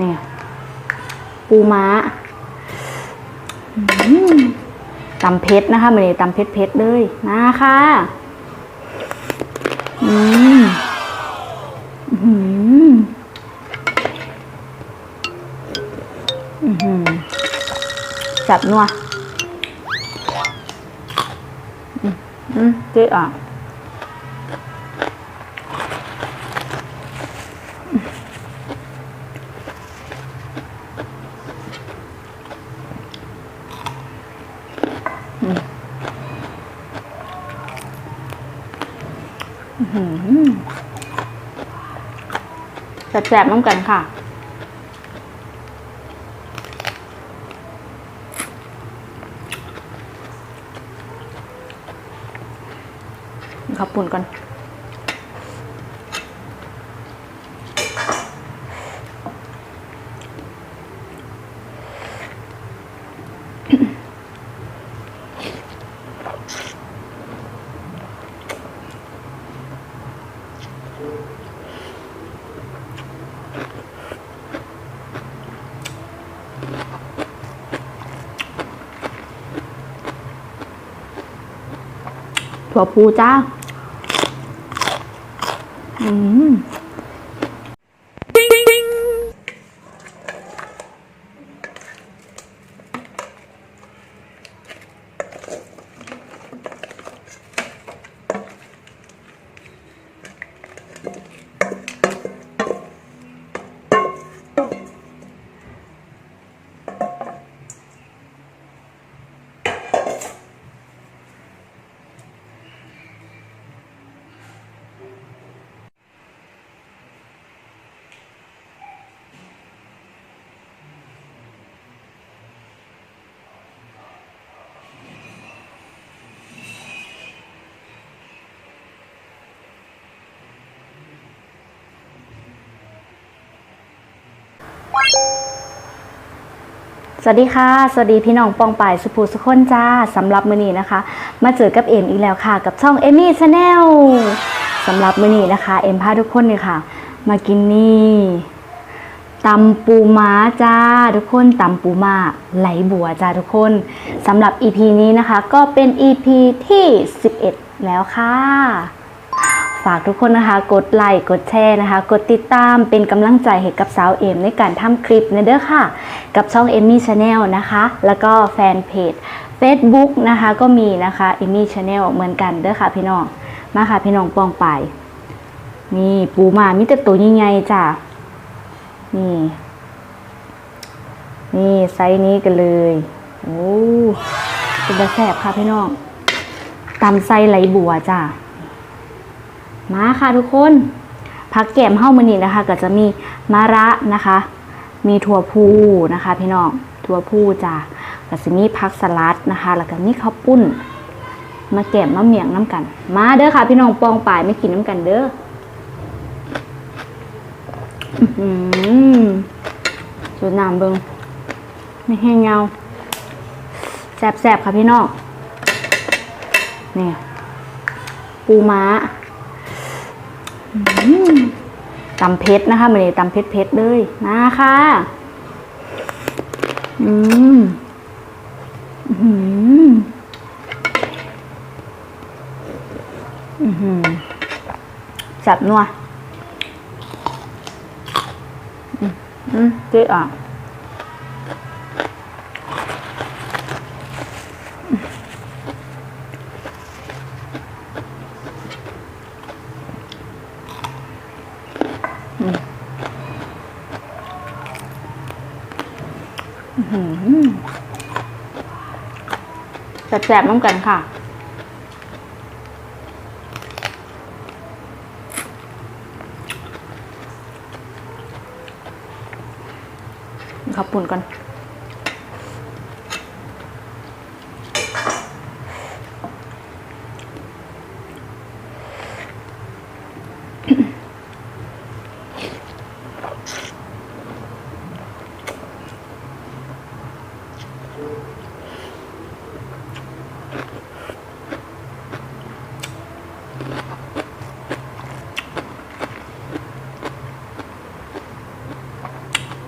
นี่ปูม้าตำเพชรนะคะมันนี้ตำเพชรเพชรเลยมาค่ะ อืมอืมอืมจับนัวอืมอืมเจ๊อะ แสบๆน้ำกันค่ะ ขับปุ่นก่อน ถั่วพูจ้า อืม ส วัสดีค่ะ สวัสดีพี่น้องปองป่ายสุภูสุคนจ้าสำหรับมือนี้นะคะ มาเจอกับเอ็มอีกแล้วค่ะ กับช่องเอมี่ชาแนลสำหรับมือนี้นะคะ เอ็มพาทุกคนเนี่ยค่ะ มากินนี่ตำปูม้าจ้าทุกคนตำปูม้าไหลบัวจ้าทุกคนสำหรับ EP นี้นะคะ ก็เป็น EP ที่ 11 แล้วค่ะ ฝากทุกคนนะคะ กดไลค์กดแชร์นะคะ กดติดตามเป็นกำลังใจให้กับสาวเอ็มในการทำคลิปนะเด้อค่ะ กับช่องเอมมี่ชาแนลนะคะ แล้วก็แฟนเพจ Facebook นะคะก็มีนะคะเอมมี่ชาแนลเหมือนกันเด้อค่ะพี่น้องมาค่ะพี่น้องปองไป นี่ปูมามิต่ตัวยังไงจ้ะนี่ นี่ไซส์นี้กันเลยโอ้เป็นแสบค่ะพี่น้องตำไส้ไหลบัวจ้ะ มาค่ะทุกคนผักแกมเฮ้ามันนี่นะคะ ก็จะมีมะระนะคะ มีถั่วพูนะคะ พี่น้องถั่วพูจ้ะก็จะมีผักสลัดนะคะ แล้วก็มีข้าวปุ้นมาแกมมะเมียงน้ำกัน มาเด้อค่ะ พี่น้องปองป่ายไม่กินน้ำกันเด้ออื้อหือสูตรน้ำเบิงไม่แห้งเงาแสบๆค่ะพี่น้องนี่ปูม้า ตำเพชรนะคะมันนี้ตำเพชรเพชรเลยมาค่ะอืมอืมอืมจับนัวอืมอืมเจ๊อะ แสบๆน้ำกันค่ะ ขับปุ่นก่อน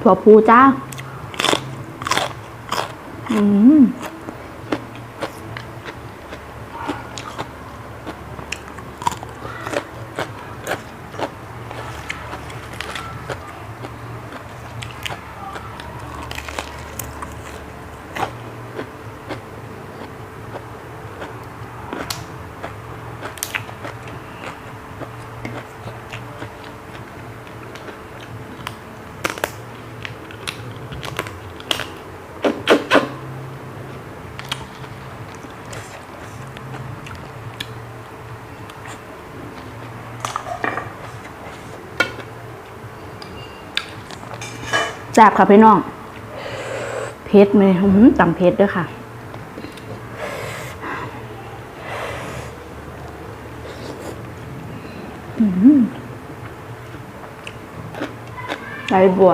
ถั่วพูจ้า อืม แซ่บค่ะพี่น้อง เพชรไหมต่ำเพชรด้วยค่ะ อืมอหือใบบัว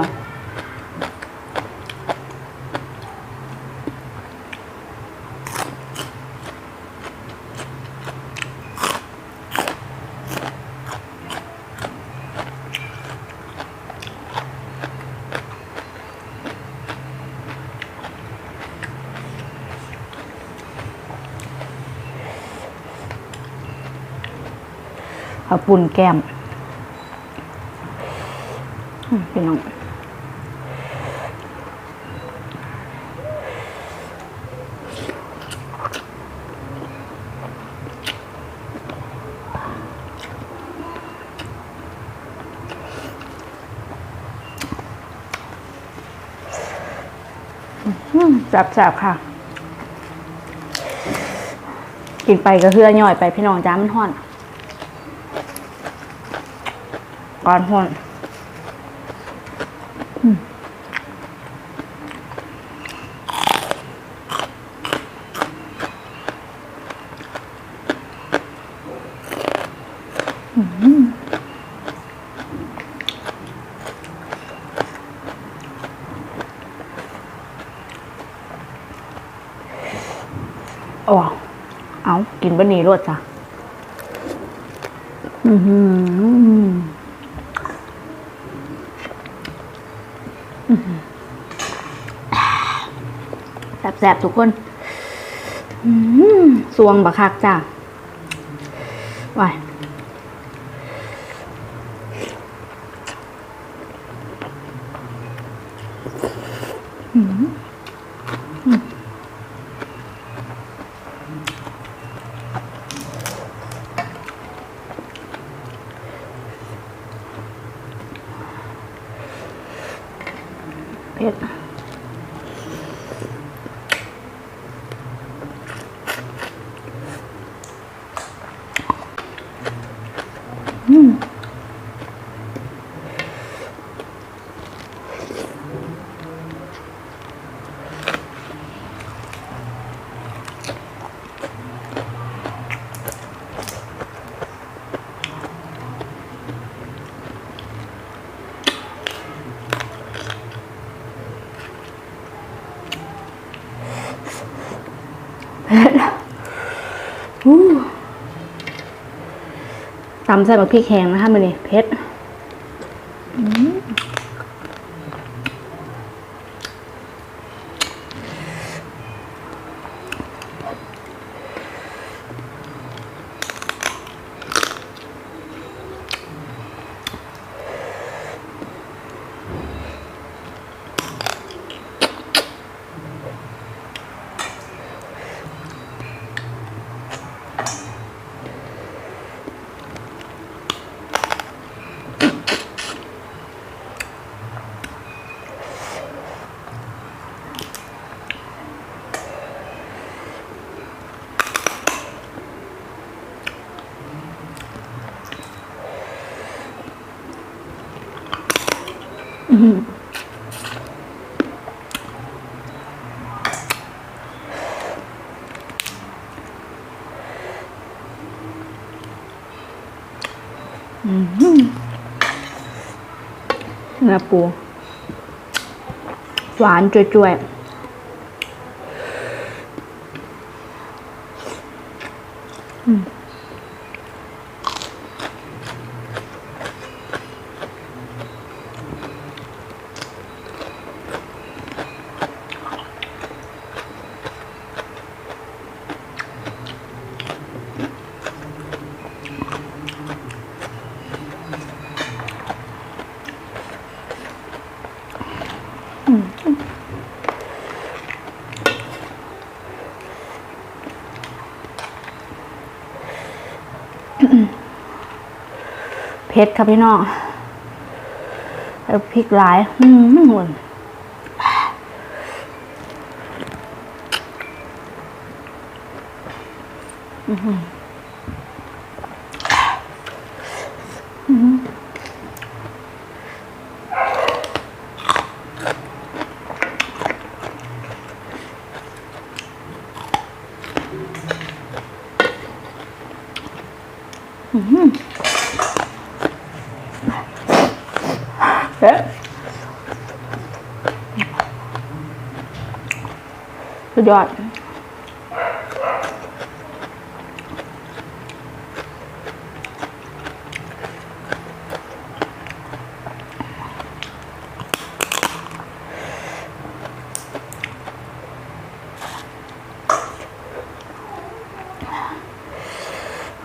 เอาปุ่นแก้มพี่น้องอืมแซ่บๆค่ะ กินไปก็เฮือย่อยไปพี่น้องจ้ามันห่อน ก่อนห่อนอืมอืมโอ้เอา กินบะหมี่รสจ้ะ อือหือ แสบทุกคนอืมสวงบักคักจ้ะวายอืมอืมเผ็ดอืมเผ็ดอู้ ตำใส่บักพริกแห้งนะคะมือนี้เผ็ด เนื้อปู หวานจ่วยๆอืม เผ็ดครับพี่น้องแล้วพริกหลาย อืมหวนเอ๊ะสุด ยอด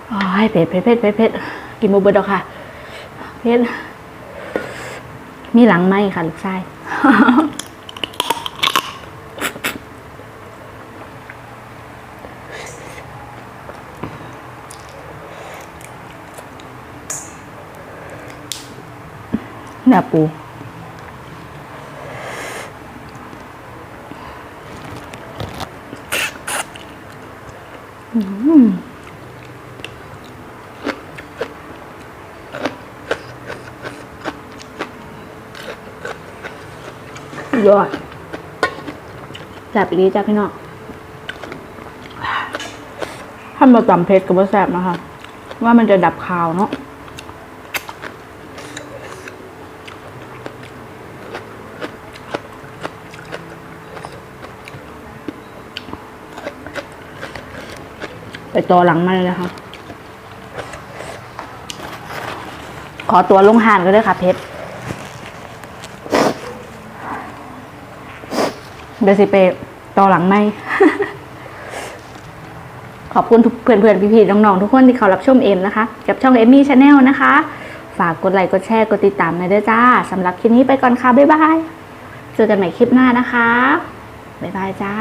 โอ้ยเผ็ดเผ็ดเผ็ดเผ็ดเผ็ดกินโมเบิร์ดอกค่ะ เผ็ด มีหลังไหมค่ะ ลูกชาย เนื้อปูยอดแซ่บอีกดีจ้ะพี่น้องถ้ามาตำเผ็ดกับว่าแซ่บนะคะ ว่ามันจะดับคาวเนาะ ไปตัวหลังมาเลยนะคะขอตัวลงหานก็ได้ค่ะเพชรเดี๋ยวสิไปต่อหลังไม่ ขอบคุณทุกเพื่อนๆ พี่ๆ น้องๆ ทุกคนที่เขารับชมเอ็มนะคะ กับช่องเอมมี่ชาแนลนะคะ ฝากกดไลค์กดแชร์กดติดตามหน่อยด้วยจ้าสำหรับคลิปนี้ไปก่อนค่ะ บ๊ายบาย เจอกันใหม่คลิปหน้านะคะ บ๊ายบายจ้า